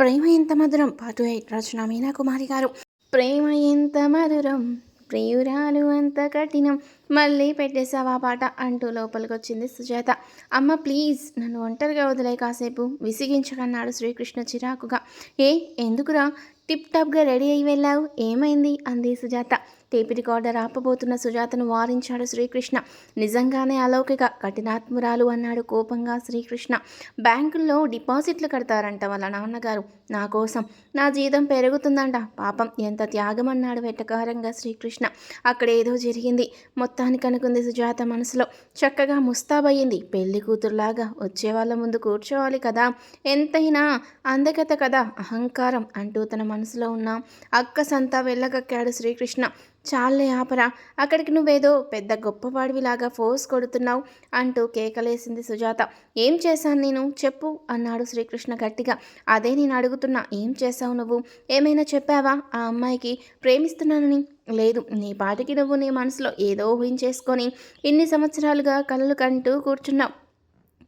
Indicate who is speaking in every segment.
Speaker 1: ప్రేమ ఎంత మధురం పాటు ఎయిట్ రచన మీనా కుమారి గారు. ప్రేమ ఎంత మధురం ప్రియురాలు అంత కఠినం మళ్ళీ పెట్టేశావా పాట అంటూ లోపలికి వచ్చింది సుజాత. అమ్మ ప్లీజ్ నన్ను ఒంటరిగా వదిలే కాసేపు విసిగించకన్నాడు శ్రీకృష్ణ చిరాకుగా. ఏ ఎందుకురా? టిప్ టాప్గా రెడీ అయి వెళ్ళావు? ఏమైంది? అంది సుజాత. టేప్ రికార్డర్ ఆపబోతున్న సుజాతను వారించాడు శ్రీకృష్ణ. నిజంగానే అలౌకిక కఠినాత్మురాలు అన్నాడు కోపంగా శ్రీకృష్ణ. బ్యాంకుల్లో డిపాజిట్లు కడతారంట వాళ్ళ నాన్నగారు. నా కోసం. నా జీతం పెరుగుతుందంట. పాపం ఎంత త్యాగం అన్నాడు వెటకారంగా శ్రీకృష్ణ. అక్కడ ఏదో జరిగింది. మొత్తం మొత్తానికి అనుకుంది సుజాత మనసులో. చక్కగా ముస్తాబయ్యింది. పెళ్ళి కూతురులాగా వచ్చే వాళ్ళ ముందు కూర్చోవాలి కదా. ఎంతైనా అందగత కదా. అహంకారం అంటూ తన మనసులో ఉన్న అక్కసంతా వెళ్ళగక్కాడు శ్రీకృష్ణ. చాలే ఆపరా. అక్కడికి నువ్వేదో పెద్ద గొప్పవాడివిలాగా ఫోర్స్ కొడుతున్నావు అంటూ కేకలేసింది సుజాత. ఏం చేశాను నేను? చెప్పు అన్నాడు శ్రీకృష్ణ గట్టిగా. అదే నేను అడుగుతున్నా. ఏం చేశావు నువ్వు? ఏమైనా చెప్పావా? ఆ అమ్మాయికి ప్రేమిస్తున్నానని. లేదు. నీ పాటికి నువ్వు నీ మనసులో ఏదో ఊహించేసుకొని ఇన్ని సంవత్సరాలుగా కలలు కంటూ కూర్చున్నావు.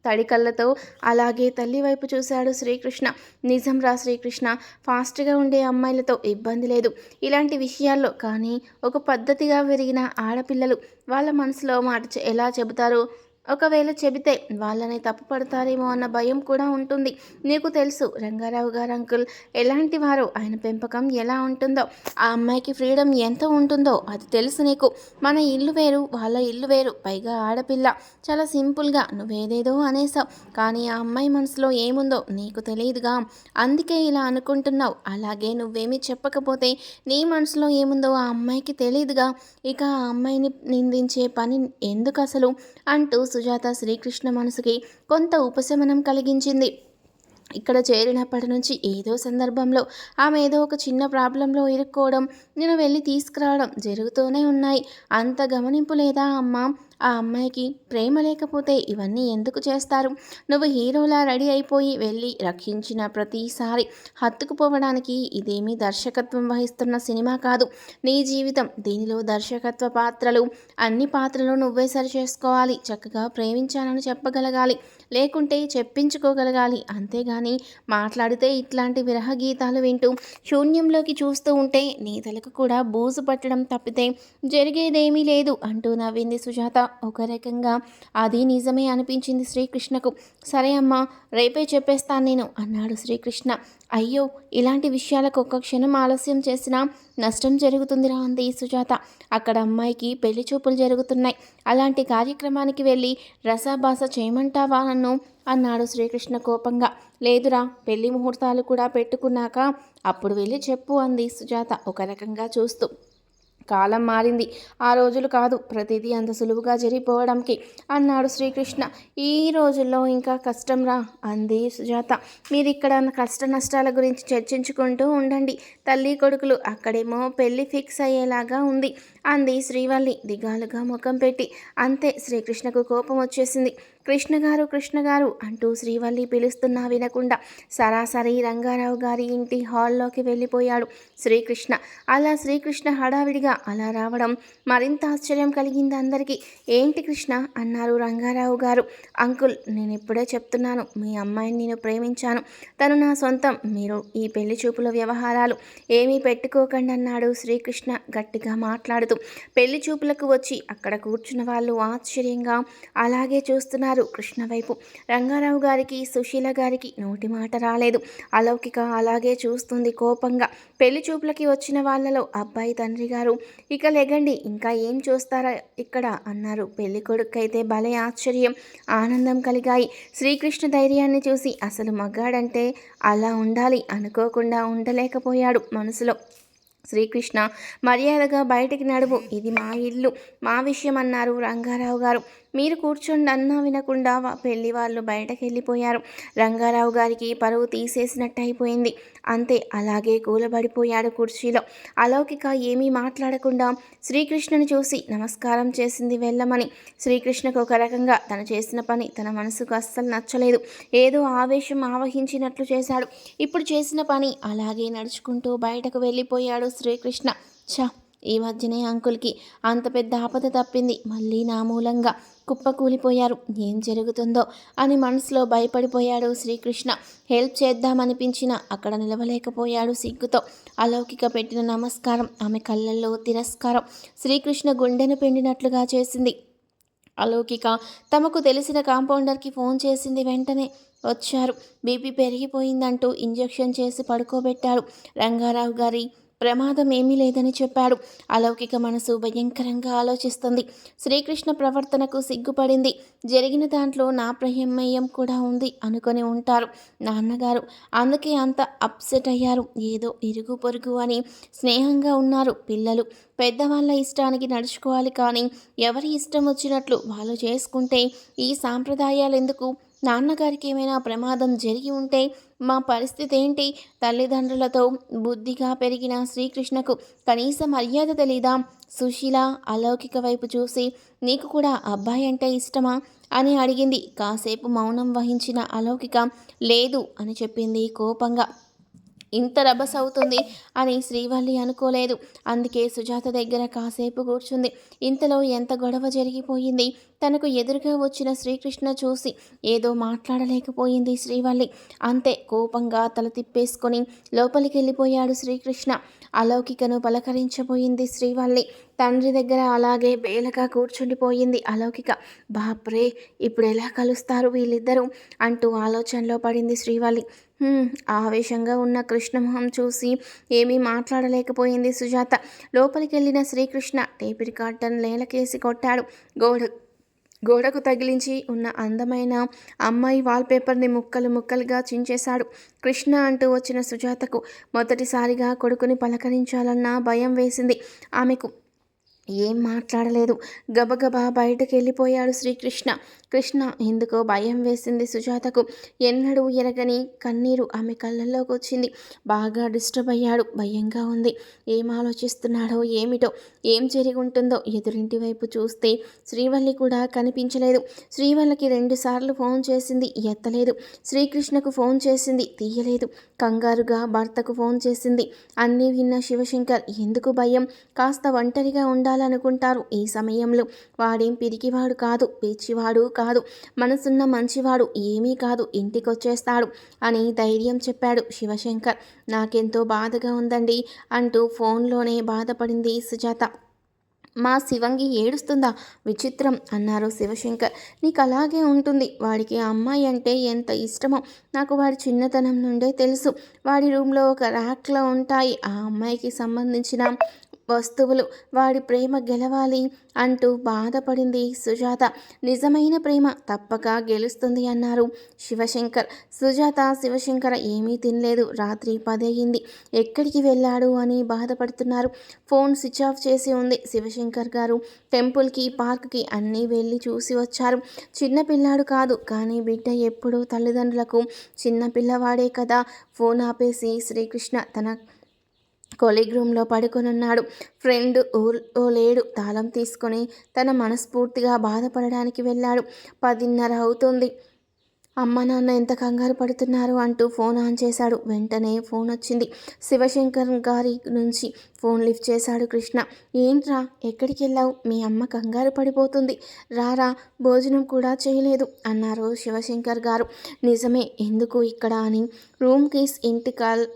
Speaker 1: తడి కళ్ళతో అలాగే తల్లి వైపు చూశాడు శ్రీకృష్ణ. నిజం రా శ్రీకృష్ణ ఫాస్ట్గా ఉండే అమ్మాయిలతో ఇబ్బంది లేదు. ఇలాంటి విషయాల్లో కానీ ఒక పద్ధతిగా పెరిగిన ఆడపిల్లలు వాళ్ళ మనసులో మాట ఎలా చెబుతారో? ఒకవేళ చెబితే వాళ్ళని తప్పుపడతారేమో అన్న భయం కూడా ఉంటుంది. నీకు తెలుసు రంగారావు గారు అంకుల్ ఎలాంటి వారు ఆయన పెంపకం ఎలా ఉంటుందో ఆ అమ్మాయికి ఫ్రీడమ్ ఎంత ఉంటుందో అది తెలుసు నీకు. మన ఇల్లు వేరు వాళ్ళ ఇల్లు వేరు పైగా ఆడపిల్ల. చాలా సింపుల్గా నువ్వేదేదో అనేసావు కానీ ఆ అమ్మాయి మనసులో ఏముందో నీకు తెలియదుగా. అందుకే ఇలా అనుకుంటున్నావు. అలాగే నువ్వేమీ చెప్పకపోతే నీ మనసులో ఏముందో ఆ అమ్మాయికి తెలియదుగా ఇక ఆ అమ్మాయిని నిందించే పని ఎందుకు అసలు? అంటూ సుజాత శ్రీకృష్ణ మనసుకి కొంత ఉపశమనం కలిగించింది. ఇక్కడ చేరినప్పటి నుంచి ఏదో సందర్భంలో ఆమె ఏదో ఒక చిన్న ప్రాబ్లంలో ఇరుక్కోవడం నేను వెళ్ళి తీసుకురావడం జరుగుతూనే ఉన్నాయి. అంత గమనింపు లేదా అమ్మ? ఆ అమ్మాయికి ప్రేమ లేకపోతే ఇవన్నీ ఎందుకు చేస్తారు? నువ్వు హీరోలా రెడీ అయిపోయి వెళ్ళి రక్షించిన ప్రతిసారి హత్తుకుపోవడానికి ఇదేమీ దర్శకత్వం వహిస్తున్న సినిమా కాదు. నీ జీవితం దీనిలో దర్శకత్వ పాత్రలు అన్ని పాత్రలు నువ్వే సరి చేసుకోవాలి చక్కగా ప్రేమించానని చెప్పగలగాలి. లేకుంటే చెప్పించుకోగలగాలి. అంతేగాని మాట్లాడితే ఇట్లాంటి విరహ గీతాలు వింటూ శూన్యంలోకి చూస్తూ ఉంటే నీ తలకు కూడా బూజు పట్టడం తప్పితే జరిగేదేమీ లేదు అంటూ నవ్వింది సుజాత. ఒక రకంగా అది నిజమే అనిపించింది శ్రీకృష్ణకు. సరే అమ్మా రేపే చెప్పేస్తాను నేను అన్నాడు శ్రీకృష్ణ. అయ్యో ఇలాంటి విషయాలకు ఒక్క క్షణం ఆలస్యం చేసినా నష్టం జరుగుతుందిరా అంది సుజాత. అక్కడ అమ్మాయికి పెళ్ళి చూపులు జరుగుతున్నాయి. అలాంటి కార్యక్రమానికి వెళ్ళి రసాభాస చేయమంటావా నన్ను? అన్నాడు శ్రీకృష్ణ కోపంగా. లేదురా పెళ్ళి ముహూర్తాలు కూడా పెట్టుకున్నాక అప్పుడు వెళ్ళి చెప్పు అంది సుజాత ఒక రకంగా చూస్తూ. కాలం మారింది. ఆ రోజులు కాదు ప్రతిదీ అంత సులువుగా జరిగిపోవడానికి అన్నాడు శ్రీకృష్ణ. ఈ రోజుల్లో ఇంకా కష్టం రా అంది సుజాత. మీరు ఇక్కడ కష్ట నష్టాల గురించి చర్చించుకుంటూ ఉండండి. తల్లి కొడుకులు అక్కడేమో పెళ్ళి ఫిక్స్ అయ్యేలాగా ఉంది. అంది శ్రీవల్లి దిగాలుగా ముఖం పెట్టి. అంతే శ్రీకృష్ణకు కోపం వచ్చేసింది. కృష్ణ గారు కృష్ణ గారు అంటూ శ్రీవల్లి పిలుస్తున్నా వినకుండా సరాసరి రంగారావు గారి ఇంటి హాల్లోకి వెళ్ళిపోయాడు శ్రీకృష్ణ. అలా శ్రీకృష్ణ హడావిడిగా అలా రావడం మరింత ఆశ్చర్యం కలిగింది అందరికీ. ఏంటి కృష్ణ? అన్నారు రంగారావు గారు. అంకుల్ నేను ఇప్పుడే చెప్తున్నాను. మీ అమ్మాయిని నేను ప్రేమించాను. తను నా సొంతం. మీరు ఈ పెళ్ళి చూపుల వ్యవహారాలు ఏమీ పెట్టుకోకండి అన్నాడు శ్రీకృష్ణ గట్టిగా మాట్లాడుతూ. పెళ్ళి చూపులకు వచ్చి అక్కడ కూర్చున్న వాళ్ళు ఆశ్చర్యంగా అలాగే చూస్తున్నారు. కృష్ణ వైపు రంగారావు గారికి సుశీల గారికి నోటి మాట రాలేదు. అలౌకిక అలాగే చూస్తుంది కోపంగా. పెళ్ళి చూపులకి వచ్చిన వాళ్ళలో అబ్బాయి తండ్రి గారు ఇక లెగండి ఇంకా ఏం చూస్తారా ఇక్కడ? అన్నారు. పెళ్ళి కొడుకైతే భలే ఆశ్చర్యం ఆనందం కలిగాయి. శ్రీకృష్ణ ధైర్యాన్ని చూసి అసలు మగాడంటే అలా ఉండాలి అనుకోకుండా ఉండలేకపోయాడు మనసులో. శ్రీకృష్ణ. మర్యాదగా బయటికి నడువు ఇది మా ఇల్లు. మా విషయం అన్నారు రంగారావు గారు. మీరు కూర్చోండి అన్నా వినకుండా పెళ్ళి వాళ్ళు బయటకు వెళ్ళిపోయారు రంగారావు గారికి పరువు తీసేసినట్టు అయిపోయింది. అంతే అలాగే కూలబడిపోయాడు కుర్చీలో. అలౌకిక ఏమీ మాట్లాడకుండా శ్రీకృష్ణని చూసి నమస్కారం చేసింది వెళ్ళమని. శ్రీకృష్ణకు ఒక రకంగా తను చేసిన పని తన మనసుకు అస్సలు నచ్చలేదు. ఏదో ఆవేశం ఆవహించినట్లు చేశాడు. ఇప్పుడు చేసిన పని అలాగే నడుచుకుంటూ బయటకు వెళ్ళిపోయాడు శ్రీకృష్ణ. చా ఈ మధ్యనే అంకుల్కి అంత పెద్ద ఆపద తప్పింది. మళ్ళీ నా మూలంగా కుప్పకూలిపోయారు ఏం జరుగుతుందో అని మనసులో భయపడిపోయాడు శ్రీకృష్ణ. హెల్ప్ చేద్దామనిపించిన అక్కడ నిలవలేకపోయాడు సిగ్గుతో. అలౌకిక పెట్టిన నమస్కారం ఆమె కళ్ళల్లో తిరస్కారం శ్రీకృష్ణ గుండెను పిండినట్లుగా చేసింది. అలౌకిక తమకు తెలిసిన కాంపౌండర్కి ఫోన్ చేసింది వెంటనే. వచ్చారు. బీపీ పెరిగిపోయిందంటూ ఇంజెక్షన్ చేసి పడుకోబెట్టాడు. రంగారావు గారి ప్రమాదం ఏమీ లేదని చెప్పాడు. అలౌకిక మనసు భయంకరంగా ఆలోచిస్తుంది. శ్రీకృష్ణ ప్రవర్తనకు సిగ్గుపడింది. జరిగిన దాంట్లో నా ప్రమేయం కూడా ఉంది అనుకొని ఉంటారు నాన్నగారు. అందుకే అంత అప్సెట్ అయ్యారు. ఏదో ఇరుగు పొరుగు అని స్నేహంగా ఉన్నారు పిల్లలు. పెద్దవాళ్ళ ఇష్టానికి నడుచుకోవాలి కానీ ఎవరి ఇష్టం వచ్చినట్లు వాళ్ళు చేసుకుంటే ఈ సాంప్రదాయాలు ఎందుకు నాన్నగారికి ఏమైనా ప్రమాదం జరిగి ఉంటే మా పరిస్థితి ఏంటి తల్లిదండ్రులతో బుద్ధిగా పెరిగిన శ్రీకృష్ణకు కనీస మర్యాద తెలీదా? సుశీల అలౌకిక వైపు చూసి నీకు కూడా అబ్బాయి అంటే ఇష్టమా? అని అడిగింది. కాసేపు మౌనం వహించిన అలౌకిక లేదు అని చెప్పింది కోపంగా. ఇంత రభస అవుతుంది అని శ్రీవల్లి అనుకోలేదు. అందుకే సుజాత దగ్గర కాసేపు కూర్చుంది. ఇంతలో ఎంత గొడవ జరిగిపోయింది? తనకు ఎదురుగా వచ్చిన శ్రీకృష్ణ చూసి ఏదో మాట్లాడలేకపోయింది శ్రీవల్లి. అంతే కోపంగా తల తిప్పేసుకొని లోపలికి వెళ్ళిపోయాడు శ్రీకృష్ణ. అలౌకికను పలకరించబోయింది శ్రీవల్లి. తండ్రి దగ్గర అలాగే బేలగా కూర్చుండిపోయింది అలౌకిక. బాప్రే ఇప్పుడు ఎలా కలుస్తారు వీళ్ళిద్దరూ? అంటూ ఆలోచనలో పడింది శ్రీవల్లి. ఆవేశంగా ఉన్న కృష్ణమోహం చూసి ఏమీ మాట్లాడలేకపోయింది సుజాత. లోపలికి వెళ్ళిన శ్రీకృష్ణ టేప్ కాటన్ నేలకేసి కొట్టాడు. గోడ గోడకు తగిలించి ఉన్న అందమైన అమ్మాయి వాల్పేపర్ని ముక్కలు ముక్కలుగా చించేశాడు. కృష్ణ అంటూ వచ్చిన సుజాతకు మొదటిసారిగా కొడుకుని పలకరించాలన్న భయం వేసింది. ఆమెకు ఏం మాట్లాడలేదు. గబగబా బయటకు వెళ్ళిపోయాడు శ్రీకృష్ణ. కృష్ణ ఎందుకో భయం వేసింది సుజాతకు. ఎన్నడూ ఎరగని కన్నీరు ఆమె కళ్ళల్లోకి వచ్చింది. బాగా డిస్టర్బ్ అయ్యాడు. భయంగా ఉంది. ఏం ఆలోచిస్తున్నాడో ఏమిటో ఏం జరిగి ఉంటుందో ఎదురింటి వైపు చూస్తే శ్రీవల్లి కూడా కనిపించలేదు. శ్రీవల్లికి రెండుసార్లు ఫోన్ చేసింది. ఎత్తలేదు. శ్రీకృష్ణకు ఫోన్ చేసింది. తీయలేదు. కంగారుగా భర్తకు ఫోన్ చేసింది. అన్నీ విన్న శివశంకర్ ఎందుకు భయం? కాస్త ఒంటరిగా ఉండాలనుకుంటారు ఈ సమయంలో. వాడేం పిరికివాడు కాదు. పిచ్చివాడు కాదు. మనసున్న మంచివాడు ఏమీ కాదు. ఇంటికొచ్చేస్తాడు అని ధైర్యం చెప్పాడు శివశంకర్. నాకెంతో బాధగా ఉందండి అంటూ ఫోన్లోనే బాధపడింది సుజాత. మా శివంగి ఏడుస్తుందా? విచిత్రం అన్నారు శివశంకర్. నీకు అలాగే ఉంటుంది. వాడికి అమ్మాయి అంటే ఎంత ఇష్టమో నాకు వాడి చిన్నతనం నుండే తెలుసు. వాడి రూమ్లో ఒక ర్యాక్లో ఉంటాయి. ఆ అమ్మాయికి సంబంధించిన వస్తువులు. వాడి ప్రేమ గెలవాలి అంటూ బాధపడింది సుజాత. నిజమైన ప్రేమ తప్పక గెలుస్తుంది అన్నారు శివశంకర్. సుజాత శివశంకర్ ఏమీ తినలేదు. రాత్రి పదయ్యింది ఎక్కడికి వెళ్ళాడు అని బాధపడుతున్నారు. ఫోన్ స్విచ్ ఆఫ్ చేసి ఉంది శివశంకర్ గారు. టెంపుల్కి పార్క్కి అన్నీ వెళ్ళి చూసి వచ్చారు. చిన్నపిల్లాడు కాదు కానీ బిడ్డ ఎప్పుడూ తల్లిదండ్రులకు చిన్న పిల్లవాడే కదా. ఫోన్ ఆపేసి శ్రీకృష్ణ తన కొలీగ్ రూమ్లో పడుకొనున్నాడు. ఫ్రెండ్ ఊళ్ళో లేడు. తాళం తీసుకొని తన మనస్ఫూర్తిగా బాధపడడానికి వెళ్ళాడు. పదిన్నర అవుతుంది. అమ్మ నాన్న ఎంత కంగారు పడుతున్నారు అంటూ ఫోన్ ఆన్ చేశాడు. వెంటనే ఫోన్ వచ్చింది. శివశంకర్ గారి నుంచి ఫోన్ లిఫ్ట్ చేశాడు కృష్ణ. ఏంట్రా? ఎక్కడికి వెళ్ళావు? మీ అమ్మ కంగారు పడిపోతుంది. రారా? భోజనం కూడా చేయలేదు అన్నారు శివశంకర్ గారు. నిజమే ఎందుకు ఇక్కడ అని రూమ్ కీస్ ఇంటికాల్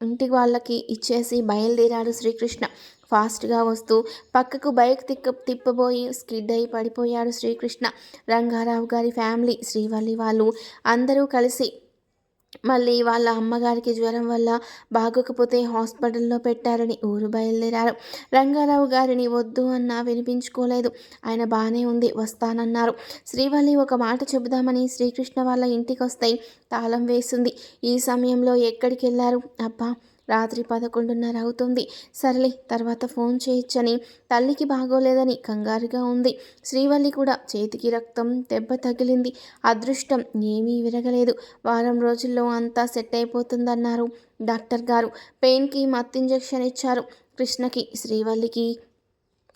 Speaker 1: ఇంటి వాళ్ళకి ఇచ్చేసి బయలుదేరాడు శ్రీకృష్ణ. ఫాస్ట్గా వస్తూ పక్కకు బైక్ తిక్క తిప్పబోయి స్కిడ్ అయి పడిపోయాడు శ్రీకృష్ణ. రంగారావు గారి ఫ్యామిలీ శ్రీవల్లి వాళ్ళు అందరూ కలిసి మళ్ళీ వాళ్ళ అమ్మగారికి జ్వరం వల్ల బాగోకపోతే హాస్పిటల్లో పెట్టారని ఊరు బయలుదేరారు. రంగారావు గారిని వద్దు అన్నా వినిపించుకోలేదు. ఆయన బాగానే ఉంది వస్తానన్నారు. శ్రీవల్లి ఒక మాట చెబుదామని శ్రీకృష్ణ వాళ్ళ ఇంటికి వస్తాయి తాళం వేసింది. ఈ సమయంలో ఎక్కడికి వెళ్ళారు అబ్బా రాత్రి పదకొండున్నర అవుతుంది. సర్లే తర్వాత ఫోన్ చేయొచ్చని. తల్లికి బాగోలేదని కంగారుగా ఉంది. శ్రీవల్లి కూడా చేతికి రక్తం దెబ్బ తగిలింది. అదృష్టం ఏమీ విరగలేదు. వారం రోజుల్లో అంతా సెట్ అయిపోతుందన్నారు డాక్టర్ గారు. పెయిన్కి మత్ ఇంజెక్షన్ ఇచ్చారు. కృష్ణకి శ్రీవల్లికి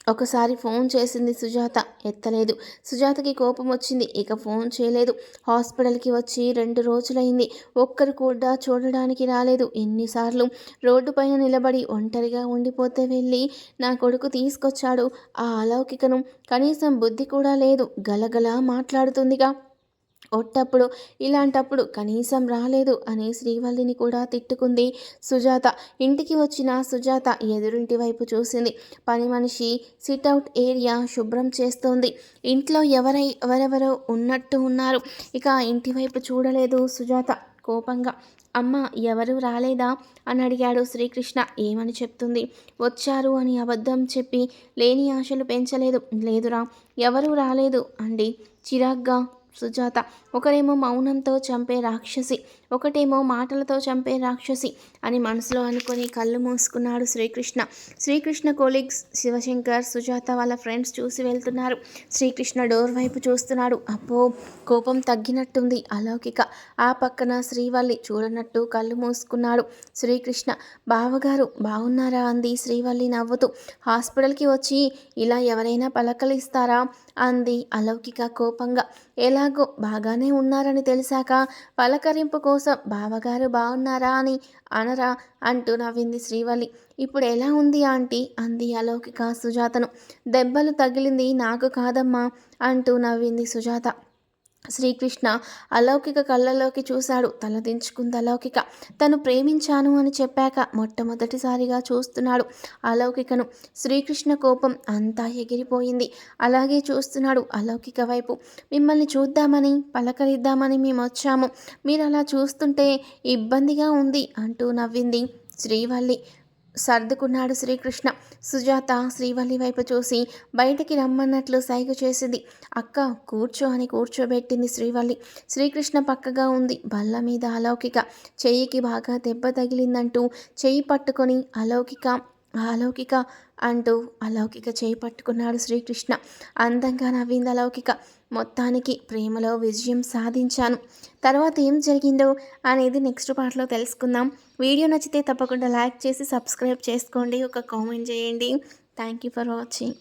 Speaker 1: ఒకసారి ఫోన్ చేసింది సుజాత. ఎత్తలేదు. సుజాతకి కోపం వచ్చింది. ఇక ఫోన్ చేయలేదు. హాస్పిటల్కి వచ్చి రెండు రోజులైంది. ఒక్కరు కూడా చూడడానికి రాలేదు. ఎన్నిసార్లు రోడ్డు పైన నిలబడి ఒంటరిగా ఉండిపోతే వెళ్ళి నా కొడుకు తీసుకొచ్చాడు. ఆ అలౌకికను కనీసం బుద్ధి కూడా లేదు. గలగలా మాట్లాడుతుందిగా. ఒట్టప్పుడు ఇలాంటప్పుడు కనీసం రాలేదు అని శ్రీవల్లిని కూడా తిట్టుకుంది సుజాత. ఇంటికి వచ్చిన సుజాత ఎదురింటి వైపు చూసింది. పని మనిషి సిట్అవుట్ ఏరియా శుభ్రం చేస్తోంది. ఇంట్లో ఎవరై ఎవరెవరో ఉన్నట్టు ఉన్నారు. ఇక ఇంటి వైపు చూడలేదు సుజాత కోపంగా. అమ్మ ఎవరు రాలేదా? అని అడిగాడు శ్రీకృష్ణ. ఏమని చెప్తుంది? వచ్చారు అని అబద్ధం చెప్పి లేని ఆశలు పెంచలేదు. లేదురా ఎవరు రాలేదు అండి చిరాగ్గా. సుజాత. ఒకరేమో మౌనంతో చంపే రాక్షసి ఒకటేమో మాటలతో చంపే రాక్షసి అని మనసులో అనుకొని కళ్ళు మూసుకున్నాడు శ్రీకృష్ణ. శ్రీకృష్ణ కోలీగ్స్ శివశంకర్ సుజాత వాళ్ళ ఫ్రెండ్స్ చూసి వెళ్తున్నారు. శ్రీకృష్ణ డోర్ వైపు చూస్తున్నాడు. అప్పో కోపం తగ్గినట్టుంది అలౌకిక. ఆ పక్కన శ్రీవల్లి చూడనట్టు కళ్ళు మూసుకున్నాడు శ్రీకృష్ణ. బావగారు బాగున్నారా అంది శ్రీవల్లి నవ్వుతూ. హాస్పిటల్కి వచ్చి ఇలా ఎవరైనా పలకలిస్తారా అంది అలౌకిక కోపంగా. ఎలా ఎలాగో బాగానే ఉన్నారని తెలిసాక పలకరింపు కోసం బావగారు బాగున్నారా అని అనరా అంటూ నవ్వింది శ్రీవల్లి. ఇప్పుడు ఎలా ఉంది ఆంటీ? అంది అలౌకిక సుజాతను. దెబ్బలు తగిలింది నాకు కాదమ్మా అంటూ నవ్వింది సుజాత. శ్రీకృష్ణ అలౌకిక కళ్ళలోకి చూశాడు. తలదించుకుంది అలౌకిక. తను ప్రేమించాను అని చెప్పాక మొట్టమొదటిసారిగా చూస్తున్నాడు. అలౌకికను శ్రీకృష్ణ కోపం అంతా ఎగిరిపోయింది. అలాగే చూస్తున్నాడు అలౌకిక వైపు. మిమ్మల్ని చూద్దామని పలకరిద్దామని మేము వచ్చాము. మీరు అలా చూస్తుంటే ఇబ్బందిగా ఉంది అంటూ నవ్వింది శ్రీవల్లి. సర్దుకున్నాడు శ్రీకృష్ణ. సుజాత శ్రీవల్లి వైపు చూసి బయటికి రమ్మన్నట్లు సైగ చేసింది. అక్క కూర్చో అని కూర్చోబెట్టింది శ్రీవల్లి. శ్రీకృష్ణ పక్కగా ఉంది. బల్ల మీద అలౌకిక. చెయ్యికి బాగా దెబ్బ తగిలిందంటూ చెయ్యి పట్టుకొని అలౌకిక అలౌకిక అంటూ అలౌకిక చేయి పట్టుకున్నాడు శ్రీకృష్ణ. అందంగా నవ్వింది అలౌకిక. మొత్తానికి ప్రేమలో విజయం సాధించాను. తర్వాత ఏం జరిగిందో అనేది నెక్స్ట్ పార్ట్లో తెలుసుకుందాం. వీడియో నచ్చితే తప్పకుండా లైక్ చేసి సబ్స్క్రైబ్ చేసుకోండి. ఒక కామెంట్ చేయండి. Thank you for watching.